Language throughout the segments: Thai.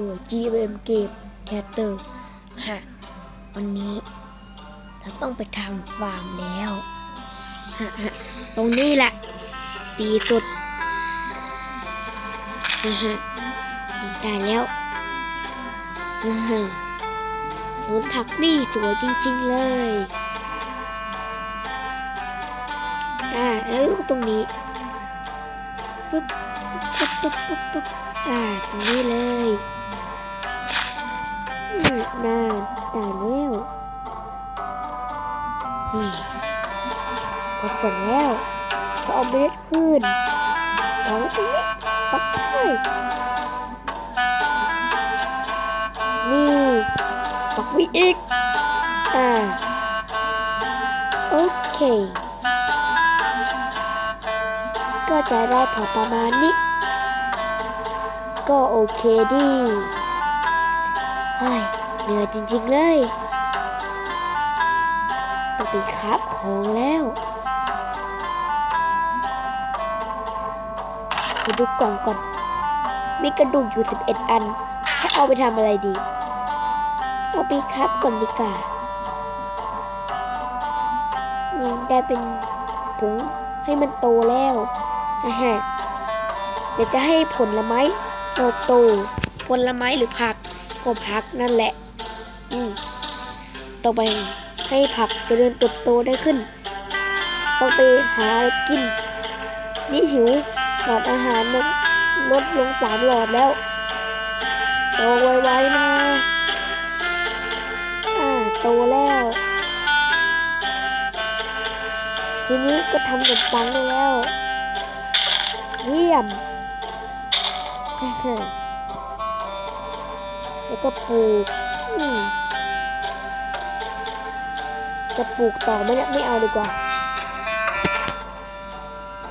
โดย GM Game Caster ฮะวันนี้ เราต้องไปทำฟาร์มแล้วฮะฮะตรงนี้แหละ ดีสุดฮะฮะนี่ได้แล้วฮะฮะสวนผักนี่สวยจริง ๆ เลยอ่าแล้วก็ตรงนี้ปึ๊บปึ๊บปึ๊บปึ๊บปึ๊บ อ่าตรงนี้เลยน่าน่าตายแล้วนี่พอเสร็จแล้วก็เอาเมล็ดพืชวางตรงนี้ปักเลยนี่ปักไว้อีกอ่าโอเคก็จะได้ผลประมาณนี้ ก็โอเคดีเฮ้ยเหนื่อยจริงๆเลยต้องไปครับของแล้วไปดูกล่องก่อน มีกระดูกอยู่ 11 อัน ถ้าเอาไปทำอะไรดี เอาไปครับก่อนดีกว่านี่ได้เป็นถุงให้มันโตแล้วนะฮะเดี๋ยวจะให้ผลไม้ โตโตผลไม้หรือผักก็ผักนั่นแหละ อืมต่อไปให้ผักจเจริญเติบโตได้ขึ้น ต้องไปหาอะไรกิน นี่หิวหลอดอาหารมันลดลงสามหลอดแล้วโตไวๆนะอ่าโตแล้ว ทีนี้ก็ทำขนมปังได้แล้ว เยี่ยม แล้วก็ปลูกจะปลูกต่อไม่ไม่เอาดีกว่า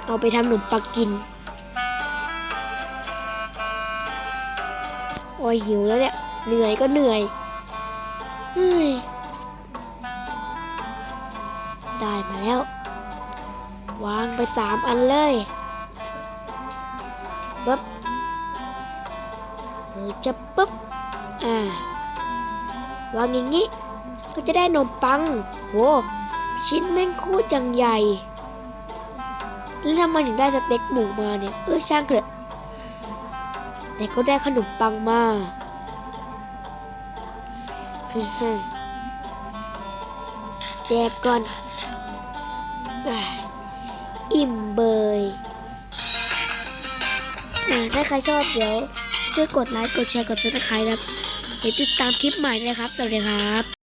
เอาไปทำขนมปังกิน โอ้ยหิวแล้วเนี่ย เหนื่อยก็เหนื่อยเฮ้ยได้มาแล้ว วางไปสามอันเลยปึ๊บ ออจะปึ๊บ อ่าวางอย่างนี้ ก็จะได้นมปัง โห ชิ้นแม่งคตรจังใหญ่ แล้วทำไมถึงได้สเต็กหมูมาเนี่ย เออช่างเถอะแต่ก็ได้ขนมปังมาฮ่าฮ่าแจกก่อนอิ่มเบยอ่าถ้าใครชอบเดี๋ยว ช่วยกดไลค์ กดแชร์ กดซับสไครต์ครับเดี๋ยวติดตามคลิปใหม่นะครับ สวัสดีครับ